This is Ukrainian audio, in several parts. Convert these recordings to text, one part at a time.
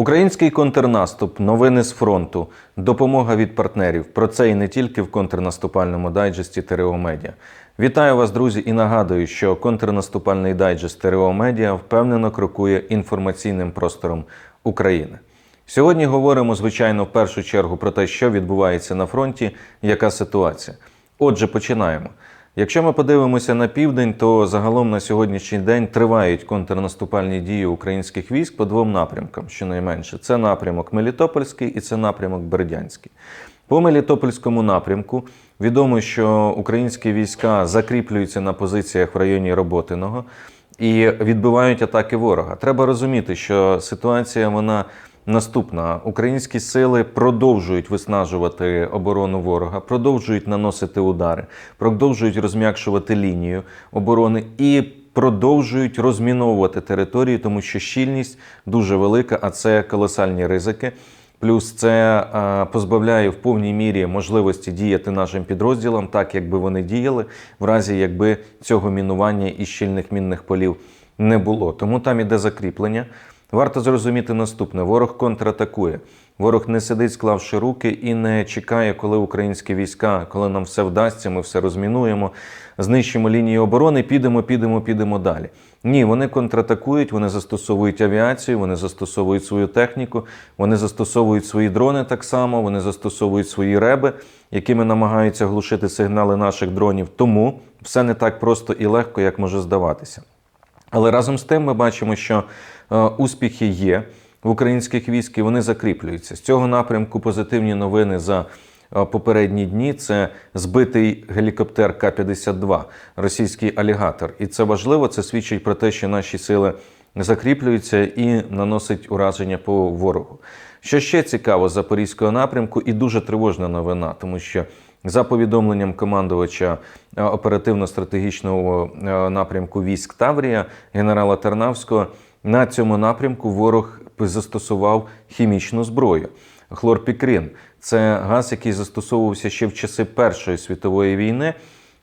Український контрнаступ, новини з фронту, допомога від партнерів. Про це і не тільки в контрнаступальному дайджесті ТРО Медіа. Вітаю вас, друзі, і нагадую, що контрнаступальний дайджест ТРО Медіа впевнено крокує інформаційним простором України. Сьогодні говоримо, звичайно, в першу чергу про те, що відбувається на фронті, яка ситуація. Отже, починаємо. Якщо ми подивимося на південь, то загалом на сьогоднішній день тривають контрнаступальні дії українських військ по двом напрямкам, щонайменше. Це напрямок Мелітопольський і це напрямок Бердянський. По Мелітопольському напрямку відомо, що українські війська закріплюються на позиціях в районі Роботиного і відбивають атаки ворога. Треба розуміти, що ситуація вона наступна: українські сили продовжують виснажувати оборону ворога, продовжують наносити удари, продовжують розм'якшувати лінію оборони і. Продовжують розміновувати територію, тому що щільність дуже велика, а це колосальні ризики. Плюс це е, позбавляє в повній мірі можливості діяти нашим підрозділам, так якби вони діяли, в разі якби цього мінування і щільних мінних полів не було. Тому там іде закріплення. Варто зрозуміти наступне: ворог контратакує. Ворог не сидить, склавши руки, і не чекає, коли українські війська, коли нам все вдасться, ми все розмінуємо, знищимо лінії оборони, підемо, підемо, підемо далі. Ні, вони контратакують, вони застосовують авіацію, вони застосовують свою техніку, вони застосовують свої дрони так само, вони застосовують свої реби, якими намагаються глушити сигнали наших дронів. Тому все не так просто і легко, як може здаватися. Але разом з тим ми бачимо, що е, успіхи є в українських військ і вони закріплюються. З цього напрямку позитивні новини за е, попередні дні. Це збитий гелікоптер К-52, російський алігатор. І це важливо. Це свідчить про те, що наші сили закріплюються і наносить ураження по ворогу. Що ще цікаво запорізького напрямку, і дуже тривожна новина, тому що за повідомленням командувача е, оперативно-стратегічного е, напрямку військ Таврія генерала Тернавського, на цьому напрямку ворог застосував хімічну зброю. Хлорпікрин це газ, який застосовувався ще в часи Першої світової війни.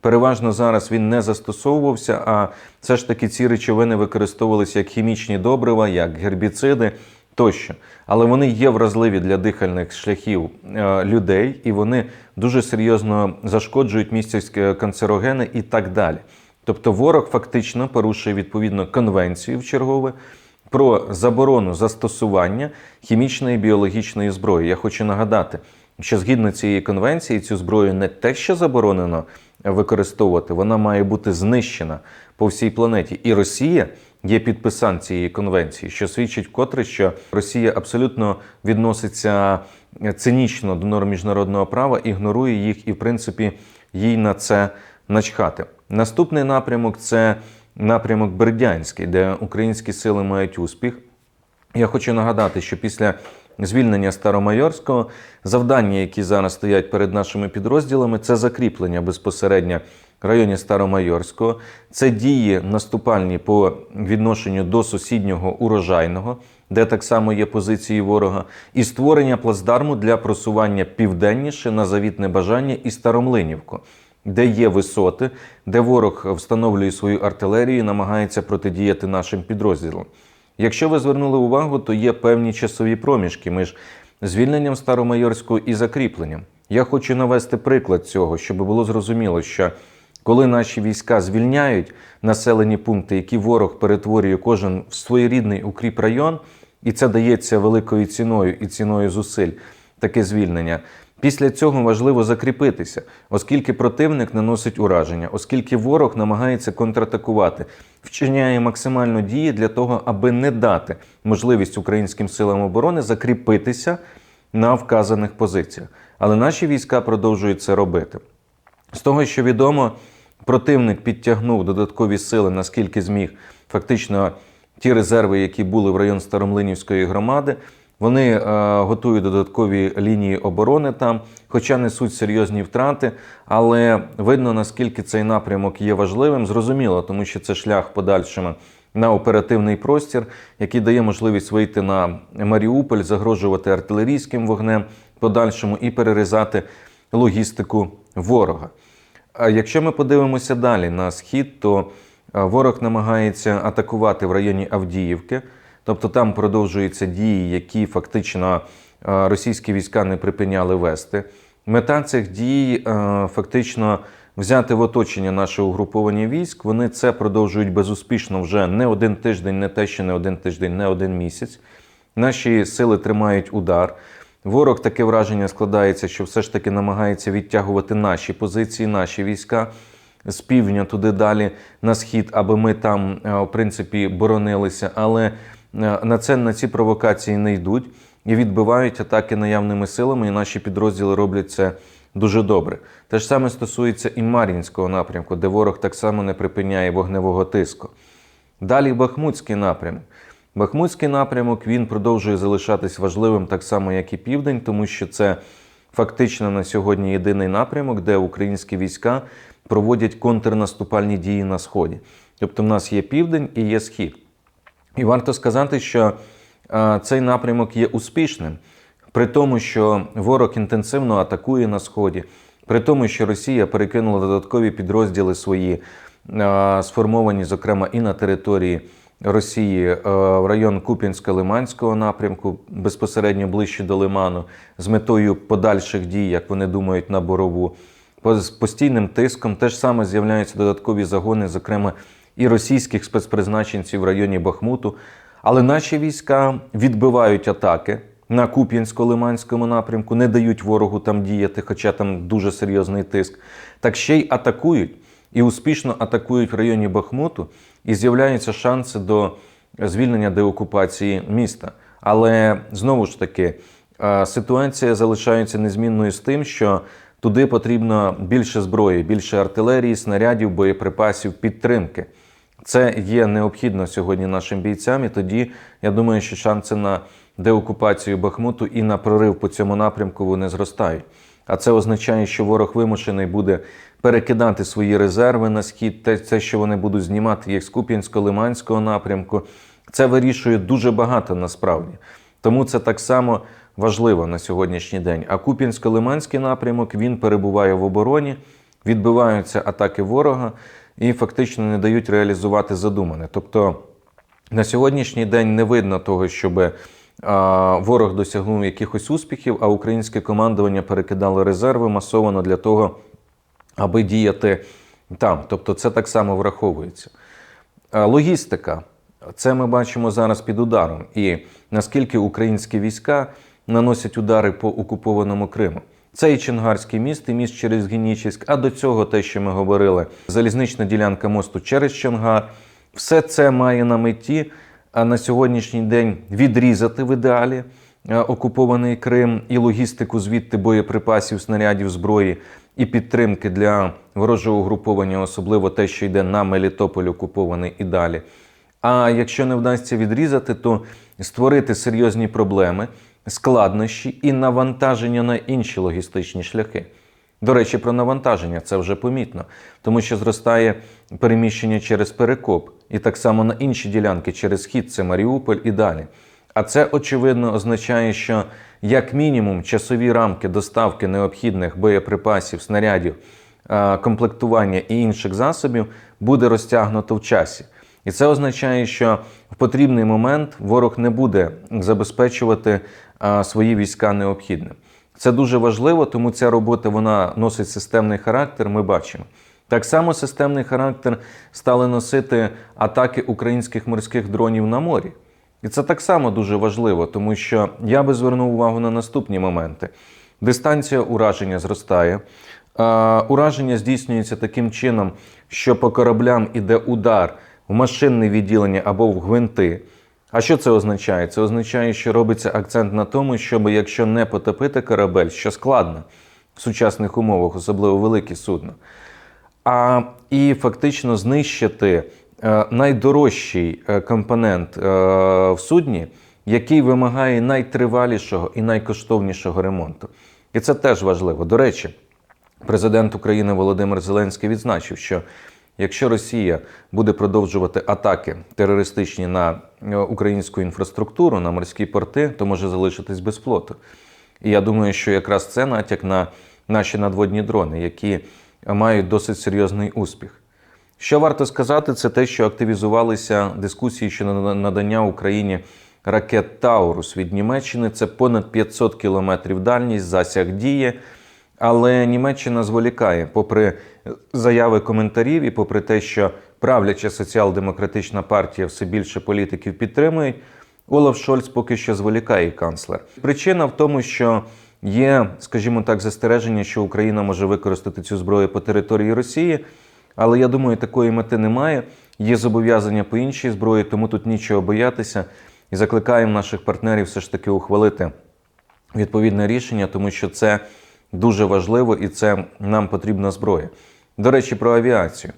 Переважно зараз він не застосовувався, а все ж таки ці речовини використовувалися як хімічні добрива, як гербіциди тощо. Але вони є вразливі для дихальних шляхів е, людей, і вони дуже серйозно зашкоджують місцевські канцерогени і так далі. Тобто ворог фактично порушує відповідно конвенцію в чергове про заборону застосування хімічної і біологічної зброї. Я хочу нагадати, що згідно цієї конвенції цю зброю не те, що заборонено використовувати, вона має бути знищена по всій планеті. І Росія є підписан цієї конвенції, що свідчить вкотре, що Росія абсолютно відноситься цинічно до норм міжнародного права, ігнорує їх і, в принципі, їй на це начхати. Наступний напрямок це напрямок Бердянський, де українські сили мають успіх. Я хочу нагадати, що після звільнення Старомайорського завдання, які зараз стоять перед нашими підрозділами, це закріплення безпосередньо районі Старомайорського, це дії наступальні по відношенню до сусіднього урожайного, де так само є позиції ворога, і створення плацдарму для просування південніше на завітне бажання і Старомлинівку. Де є висоти, де ворог встановлює свою артилерію і намагається протидіяти нашим підрозділам. Якщо ви звернули увагу, то є певні часові проміжки між звільненням Старомайорського і закріпленням. Я хочу навести приклад цього, щоб було зрозуміло, що коли наші війська звільняють населені пункти, які ворог перетворює кожен в своєрідний укріп район, і це дається великою ціною і ціною зусиль, таке звільнення. Після цього важливо закріпитися, оскільки противник наносить ураження, оскільки ворог намагається контратакувати, вчиняє максимально дії для того, аби не дати можливість українським силам оборони закріпитися на вказаних позиціях. Але наші війська продовжують це робити. З того, що відомо, противник підтягнув додаткові сили, наскільки зміг, фактично ті резерви, які були в район Старомлинівської громади. Вони е, готують додаткові лінії оборони там, хоча несуть серйозні втрати. Але видно, наскільки цей напрямок є важливим, зрозуміло, тому що це шлях подальшому на оперативний простір, який дає можливість вийти на Маріуполь, загрожувати артилерійським вогнем подальшому і перерізати логістику ворога. А якщо ми подивимося далі на схід, то е, ворог намагається атакувати в районі Авдіївки. Тобто там продовжуються дії, які фактично е, російські війська не припиняли вести. Мета цих дій е, фактично взяти в оточення наше угруповання військ. Вони це продовжують безуспішно вже не один тиждень, не те, що не один тиждень, не один місяць. Наші сили тримають удар. Ворог таке враження складається, що все ж таки намагається відтягувати наші позиції, наші війська з півдня туди далі на схід, аби ми там, е, в принципі, боронилися. Але е, на це на ці провокації не йдуть і відбивають атаки наявними силами, і наші підрозділи роблять це дуже добре. Те ж саме стосується і Мар'їнського напрямку, де ворог так само не припиняє вогневого тиску. Далі Бахмутський напрямок. Бахмутський напрямок він продовжує залишатись важливим так само, як і південь, тому що це фактично на сьогодні єдиний напрямок, де українські війська проводять контрнаступальні дії на сході. Тобто, в нас є південь і є схід. І варто сказати, що е, цей напрямок є успішним, при тому, що ворог інтенсивно атакує на сході, при тому, що Росія перекинула додаткові підрозділи свої, е, сформовані, зокрема, і на території Росії е, в район Куп'янсько-Лиманського напрямку, безпосередньо ближче до Лиману, з метою подальших дій, як вони думають, на борову. З постійним тиском теж саме з'являються додаткові загони, зокрема і російських спецпризначенців в районі Бахмуту. Але наші війська відбивають атаки на Куп'янсько-Лиманському напрямку, не дають ворогу там діяти, хоча там дуже серйозний тиск. Так ще й атакують і успішно атакують в районі Бахмуту, і з'являються шанси до звільнення деокупації міста. Але знову ж таки, ситуація залишається незмінною з тим, що туди потрібно більше зброї, більше артилерії, снарядів, боєприпасів, підтримки. Це є необхідно сьогодні нашим бійцям, і тоді я думаю, що шанси на деокупацію Бахмуту і на прорив по цьому напрямку вони зростають. А це означає, що ворог вимушений буде перекидати свої резерви на схід, те, це, що вони будуть знімати їх з Куп'янсько-Лиманського напрямку. Це вирішує дуже багато насправді. Тому це так само важливо на сьогоднішній день. А Куп'янсько-Лиманський напрямок він перебуває в обороні, відбиваються атаки ворога і фактично не дають реалізувати задумане. Тобто на сьогоднішній день не видно того, щоб а, ворог досягнув якихось успіхів, а українське командування перекидало резерви масово для того, аби діяти там. Тобто це так само враховується. Логістика. Це ми бачимо зараз під ударом. І наскільки українські війська наносять удари по окупованому Криму. Це і Чонгарський міст, і міст через Генічеськ, а до цього те, що ми говорили, залізнична ділянка мосту через Чонгар. Все це має на меті на сьогоднішній день відрізати в ідеалі е, окупований Крим і логістику звідти боєприпасів, снарядів, зброї і підтримки для ворожого угруповання, особливо те, що йде на Мелітополь окупований і далі. А якщо не вдасться відрізати, то створити серйозні проблеми, складнощі і навантаження на інші логістичні шляхи. До речі, про навантаження це вже помітно, тому що зростає переміщення через перекоп, і так само на інші ділянки через схід, це Маріуполь і далі. А це очевидно означає, що як мінімум часові рамки доставки необхідних боєприпасів, снарядів, комплектування і інших засобів буде розтягнуто в часі. І це означає, що в потрібний момент ворог не буде забезпечувати свої війська необхідним. Це дуже важливо, тому ця робота вона носить системний характер. Ми бачимо. Так само системний характер стали носити атаки українських морських дронів на морі. І це так само дуже важливо, тому що я би звернув увагу на наступні моменти. Дистанція ураження зростає. Ураження здійснюється таким чином, що по кораблям іде удар в машинне відділення або в гвинти. А що це означає? Це означає, що робиться акцент на тому, щоб якщо не потопити корабель, що складно в сучасних умовах, особливо великі судна, а і фактично знищити е, найдорожчий е, компонент е, в судні, який вимагає найтривалішого і найкоштовнішого ремонту. І це теж важливо. До речі, президент України Володимир Зеленський відзначив, що якщо Росія буде продовжувати атаки терористичні на е, українську інфраструктуру, на морські порти, то може залишитись без флоту. І я думаю, що якраз це натяк на наші надводні дрони, які мають досить серйозний успіх. Що варто сказати, це те, що активізувалися дискусії щодо надання Україні ракет Таурус від Німеччини. Це понад 500 кілометрів дальність, засяг діє. Але Німеччина зволікає, попри заяви коментарів і попри те, що правляча соціал-демократична партія все більше політиків підтримують, Олаф Шольц поки що зволікає канцлер. Причина в тому, що є, скажімо так, застереження, що Україна може використати цю зброю по території Росії. Але я думаю, такої мети немає. Є зобов'язання по іншій зброї, тому тут нічого боятися. І закликаємо наших партнерів все ж таки ухвалити відповідне рішення, тому що це дуже важливо і це нам потрібна зброя. До речі, про авіацію.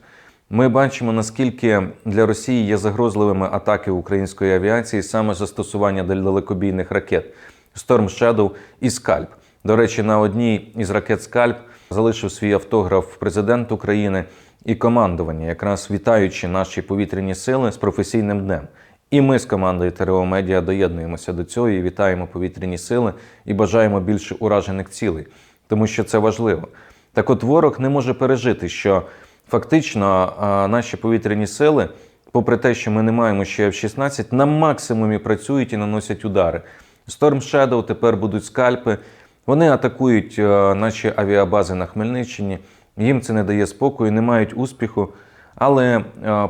Ми бачимо, наскільки для Росії є загрозливими атаки української авіації саме застосування далекобійних ракет Storm Shadow і Скальп. До речі, на одній із ракет Скальп залишив свій автограф президент України і командування, якраз вітаючи наші повітряні сили з професійним днем. І ми з командою ТРО Медіа доєднуємося до цього і вітаємо повітряні сили і бажаємо більше уражених цілей, тому що це важливо. Так от ворог не може пережити, що фактично наші повітряні сили, попри те, що ми не маємо ще F-16, на максимумі працюють і наносять удари. Storm Shadow тепер будуть скальпи. Вони атакують наші авіабази на Хмельниччині. Їм це не дає спокою, не мають успіху, але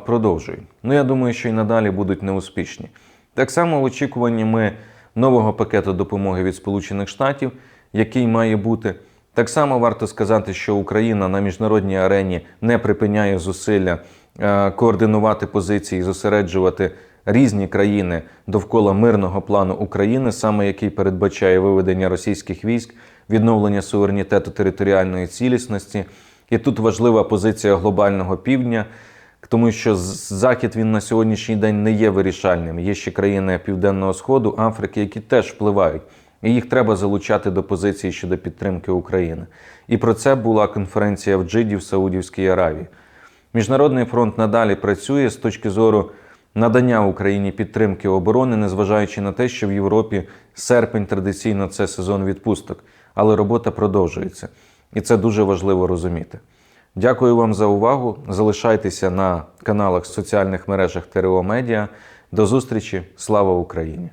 продовжують. Ну я думаю, що і надалі будуть неуспішні. Так само в очікуванні ми нового пакету допомоги від Сполучених Штатів, який має бути. Так само варто сказати, що Україна на міжнародній арені не припиняє зусилля е, координувати позиції, зосереджувати різні країни довкола мирного плану України, саме який передбачає виведення російських військ, відновлення суверенітету територіальної цілісності. І тут важлива позиція глобального півдня, тому що захід він на сьогоднішній день не є вирішальним. Є ще країни Південного Сходу, Африки, які теж впливають. І їх треба залучати до позиції щодо підтримки України. І про це була конференція в Джиді в Саудівській Аравії. Міжнародний фронт надалі працює з точки зору надання Україні підтримки оборони, незважаючи на те, що в Європі серпень традиційно це сезон відпусток, але робота продовжується. І це дуже важливо розуміти. Дякую вам за увагу. Залишайтеся на каналах соціальних мережах ТРО Медіа. До зустрічі. Слава Україні!